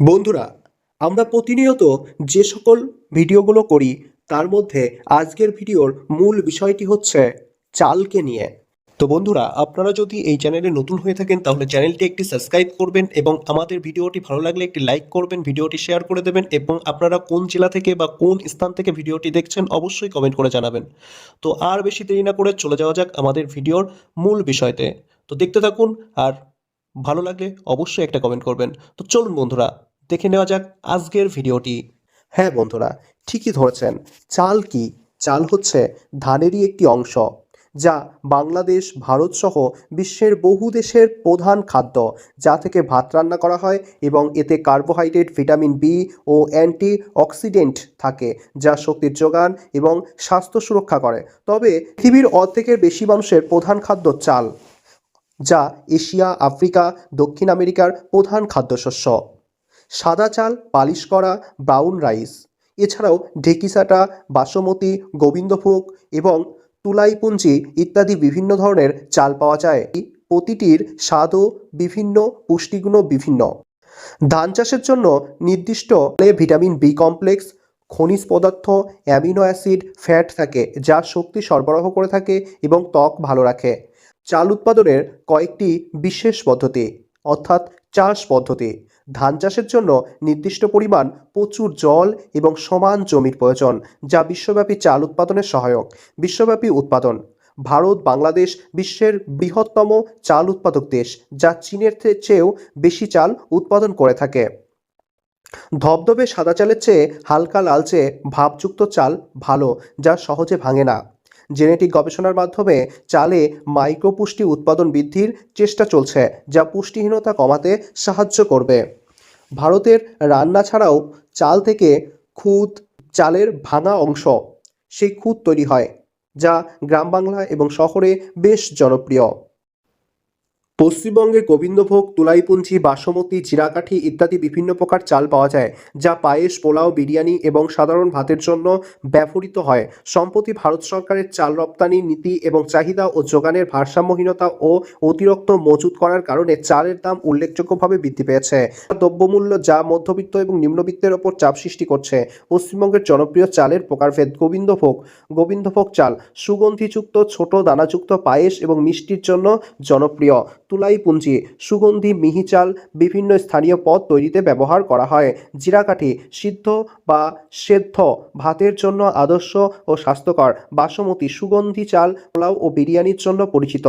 বন্ধুরা, আমরা প্রতিনিয়ত যে সকল ভিডিওগুলো করি, তার মধ্যে আজকের ভিডিওর মূল বিষয়টি হচ্ছে চালকে নিয়ে। তো বন্ধুরা, আপনারা যদি এই চ্যানেলে নতুন হয়ে থাকেন, তাহলে চ্যানেলটি একটি সাবস্ক্রাইব করবেন এবং আমাদের ভিডিওটি ভালো লাগলে একটি লাইক করবেন, ভিডিওটি শেয়ার করে দেবেন এবং আপনারা কোন জেলা থেকে বা কোন স্থান থেকে ভিডিওটি দেখছেন অবশ্যই কমেন্ট করে জানাবেন। তো আর বেশি দেরি না করে চলে যাওয়া যাক আমাদের ভিডিওর মূল বিষয়তে। তো দেখতে থাকুন আর ভালো লাগলে অবশ্যই একটা কমেন্ট করবেন। তো চলুন বন্ধুরা দেখে নেওয়া যাক আজকের ভিডিওটি। হ্যাঁ বন্ধুরা, ঠিকই ধরেছেন। চাল কি? চাল হচ্ছে ধানেরই একটি অংশ, যা বাংলাদেশ, ভারত সহ বিশ্বের বহু দেশের প্রধান খাদ্য, যা থেকে ভাত রান্না করা হয় এবং এতে কার্বোহাইড্রেট, ভিটামিন বি ও অ্যান্টি অক্সিডেন্ট থাকে, যা শক্তির যোগান এবং স্বাস্থ্য সুরক্ষা করে। তবে পৃথিবীর অর্ধেকের বেশি মানুষের প্রধান খাদ্য চাল, যা এশিয়া, আফ্রিকা, দক্ষিণ আমেরিকার প্রধান খাদ্যশস্য। সাদা চাল পালিশ করা ব্রাউন রাইস। এছাড়াও ঢেকিসাটা বাসমতি, গোবিন্দভোগ এবং তুলাইপুঞ্জি ইত্যাদি বিভিন্ন ধরনের চাল পাওয়া যায়। প্রতিটির স্বাদও বিভিন্ন, পুষ্টিগুণও বিভিন্ন। ধান চাষের জন্য নির্দিষ্ট ভিটামিন বি কমপ্লেক্স, খনিজ পদার্থ, অ্যামিনো অ্যাসিড, ফ্যাট থাকে যা শক্তি সরবরাহ করে থাকে এবং ত্বক ভালো রাখে। চাল উৎপাদনের কয়েকটি বিশেষ পদ্ধতি, অর্থাৎ চাষ পদ্ধতি। ধান চাষের জন্য নির্দিষ্ট পরিমাণ প্রচুর জল এবং সমান জমির প্রয়োজন, যা বিশ্বব্যাপী চাল উৎপাদনের সহায়ক। বিশ্বব্যাপী উৎপাদন। ভারত, বাংলাদেশ বিশ্বের বৃহত্তম চাল উৎপাদক দেশ, যা চীনের চেয়েও বেশি চাল উৎপাদন করে থাকে। ধবধবে সাদা চালের চেয়ে হালকা লালচে ভাবযুক্ত চাল ভালো, যা সহজে ভাঙে না। জেনেটিক গবেষণার মাধ্যমে চালে মাইক্রোপুষ্টি উৎপাদন বৃদ্ধির চেষ্টা চলছে, যা পুষ্টিহীনতা কমাতে সাহায্য করবে। ভারতের রান্না ছাড়াও চাল থেকে খুদ, চালের ভাঙা অংশ, সেই খুদ তৈরি হয়, যা গ্রাম বাংলা এবং শহরে বেশ জনপ্রিয়। পশ্চিমবঙ্গে গোবিন্দভোগ, তুলাইপুঞ্জি, বাসমতি, জিরাকাঠি ইত্যাদি বিভিন্ন প্রকার চাল পাওয়া যায়, যা পায়েস, পোলাও, বিরিয়ানি এবং সাধারণ ভাতের জন্য ব্যবহৃত হয়। সম্প্রতি ভারত সরকারের চাল রপ্তানি নীতি এবং চাহিদা ও যোগানের ভারসাম্যহীনতা ও অতিরিক্ত মজুত করার কারণে চালের দাম উল্লেখযোগ্যভাবে বৃদ্ধি পেয়েছে। দ্রব্যমূল্য যা মধ্যবিত্ত এবং নিম্নবিত্তের ওপর চাপ সৃষ্টি করছে, পশ্চিমবঙ্গের জনপ্রিয় চালের প্রকারভেদ গোবিন্দভোগ। গোবিন্দভোগ চাল সুগন্ধিযুক্ত, ছোট, দানাযুক্ত পায়েস এবং মিষ্টির জন্য জনপ্রিয়। তুলাইপুঞ্জি সুগন্ধি, মিহি চাল, বিভিন্ন স্থানীয় পদ তৈরিতে ব্যবহার করা হয়। জিরাকাঠি সিদ্ধ বা সেদ্ধ ভাতের জন্য আদর্শ ও স্বাস্থ্যকর। বাসমতি, সুগন্ধি চাল, পোলাও ও বিরিয়ানির জন্য পরিচিত।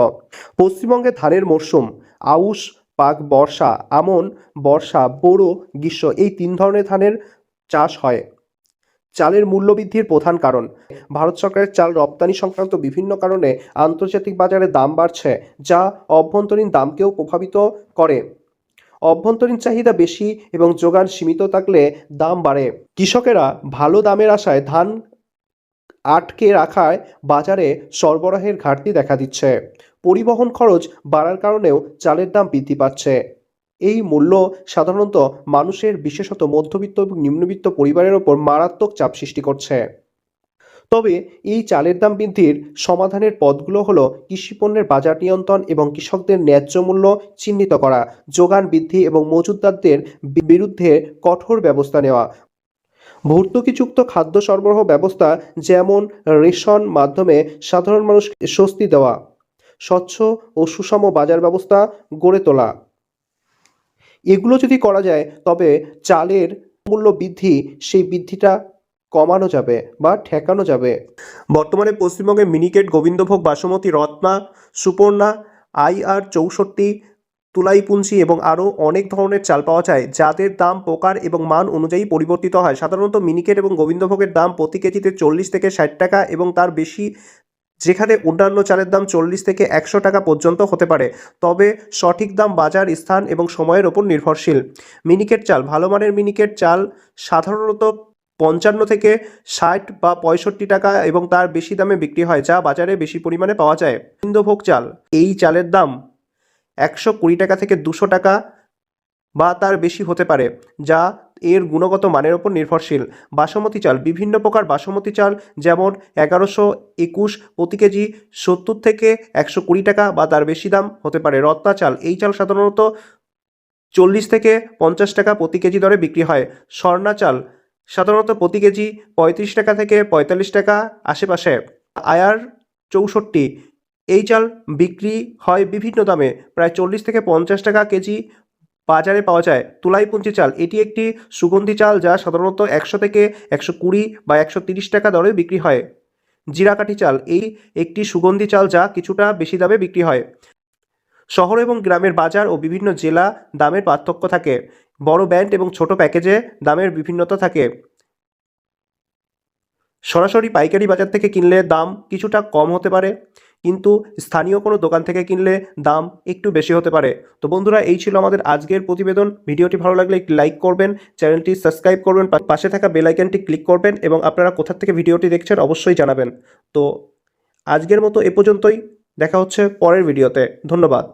পশ্চিমবঙ্গে ধানের মরশুম, আউশ, পাক, বর্ষা, আমন, বর্ষা, বোরো, গ্রীষ্ম এই তিন ধরনের ধানের চাষ হয়। চালের মূল্যবৃদ্ধির প্রধান কারণ। ভারত সরকারের চাল রপ্তানি সংক্রান্ত বিভিন্ন কারণে আন্তর্জাতিক বাজারে দাম বাড়ছে, যা অভ্যন্তরীণ দামকেও প্রভাবিত করে। অভ্যন্তরীণ চাহিদা বেশি এবং যোগান সীমিত থাকলে দাম বাড়ে। কৃষকেরা ভালো দামের আশায় ধান আটকে রাখায় বাজারে সরবরাহের ঘাটতি দেখা দিচ্ছে। পরিবহন খরচ বাড়ার কারণেও চালের দাম বৃদ্ধি পাচ্ছে। এই মূল্য সাধারণত মানুষের বিশেষত মধ্যবিত্ত এবং নিম্নবিত্ত পরিবারের ওপর মারাত্মক চাপ সৃষ্টি করছে। তবে এই চালের দাম বৃদ্ধির সমাধানের পথগুলো হলো কৃষিপণ্যের বাজার নিয়ন্ত্রণ এবং কৃষকদের ন্যায্য মূল্য চিহ্নিত করা, যোগান বৃদ্ধি এবং মজুতদারদের বি- বিরুদ্ধে কঠোর ব্যবস্থা নেওয়া। ভর্তুকিযুক্ত খাদ্য সরবরাহ ব্যবস্থা যেমন রেশন মাধ্যমে সাধারণ মানুষকে স্বস্তি দেওয়া, স্বচ্ছ ও সুষম বাজার ব্যবস্থা গড়ে তোলা। এগুলো যদি করা যায়, তবে চালের মূল্য বৃদ্ধি, সেই বৃদ্ধিটা কমানো যাবে বা ঠেকানো যাবে। বর্তমানে পশ্চিমবঙ্গে মিনিকেট, গোবিন্দভোগ, বাসমতি, রত্না, সুপর্ণা, আই আর চৌষট্টি, তুলাইপুঞ্জি এবং আরও অনেক ধরনের চাল পাওয়া যায়, যাদের দাম প্রকার এবং মান অনুযায়ী পরিবর্তিত হয়। সাধারণত মিনিকেট এবং গোবিন্দভোগের দাম প্রতি কেজিতে চল্লিশ থেকে ষাট টাকা এবং তার বেশি যেখানে অন্যান্য চালের দাম চল্লিশ থেকে একশো টাকা পর্যন্ত হতে পারে, তবে সঠিক দাম বাজার, স্থান এবং সময়ের ওপর নির্ভরশীল। মিনিকেট চাল, ভালো মানের মিনিকেট চাল সাধারণত পঞ্চান্ন থেকে ষাট বা পঁয়ষট্টি টাকা এবং তার বেশি দামে বিক্রি হয়, যা বাজারে বেশি পরিমাণে পাওয়া যায়। গোবিন্দভোগ চাল, এই চালের দাম একশো কুড়ি টাকা থেকে দুশো টাকা বা তার বেশি হতে পারে, যা এর গুণগত মানের ওপর নির্ভরশীল। বাসমতি চাল, বিভিন্ন প্রকার বাসমতি চাল, যেমন এগারোশো একুশ প্রতি কেজি, সত্তর থেকে একশো কুড়ি টাকা বা তার বেশি দাম হতে পারে। রত্না চাল, এই চাল সাধারণত চল্লিশ থেকে পঞ্চাশ টাকা প্রতি কেজি দরে বিক্রি হয়। স্বর্ণা চাল, সাধারণত প্রতি কেজি পঁয়ত্রিশ টাকা থেকে পঁয়তাল্লিশ টাকা আশেপাশে। আয়ার চৌষট্টি, এই চাল বিক্রি হয় বিভিন্ন দামে, প্রায় চল্লিশ থেকে পঞ্চাশ টাকা কেজি বাজারে পাওয়া যায়। তুলাইপঞ্চি চাল, এটি একটি সুগন্ধি চাল যা সাধারণত একশো থেকে একশো কুড়ি বা একশো তিরিশ টাকা দরে বিক্রি হয়। জিরাকাঠি চাল, এই একটি সুগন্ধি চাল যা কিছুটা বেশি দামে বিক্রি হয়। শহর এবং গ্রামের বাজার ও বিভিন্ন জেলা দামের পার্থক্য থাকে। বড় ব্যান্ড এবং ছোট প্যাকেজে দামের বিভিন্নতা থাকে। সরাসরি পাইকারি বাজার থেকে কিনলে দাম কিছুটা কম হতে পারে, কিন্তু স্থানীয় কোনো দোকান থেকে কিনলে দাম একটু বেশি হতে পারে। তো বন্ধুরা, এই ছিল আমাদের আজকের প্রতিবেদন। ভিডিওটি ভালো লাগলে একটি লাইক করবেন, চ্যানেলটি সাবস্ক্রাইব করবেন পাশে থাকা বেল আইকনটি ক্লিক করবেন এবং আপনারা কোথা থেকে ভিডিওটি দেখছেন অবশ্যই জানাবেন। তো আজকের মতো এ পর্যন্তই। দেখা হচ্ছে পরের ভিডিওতে। ধন্যবাদ।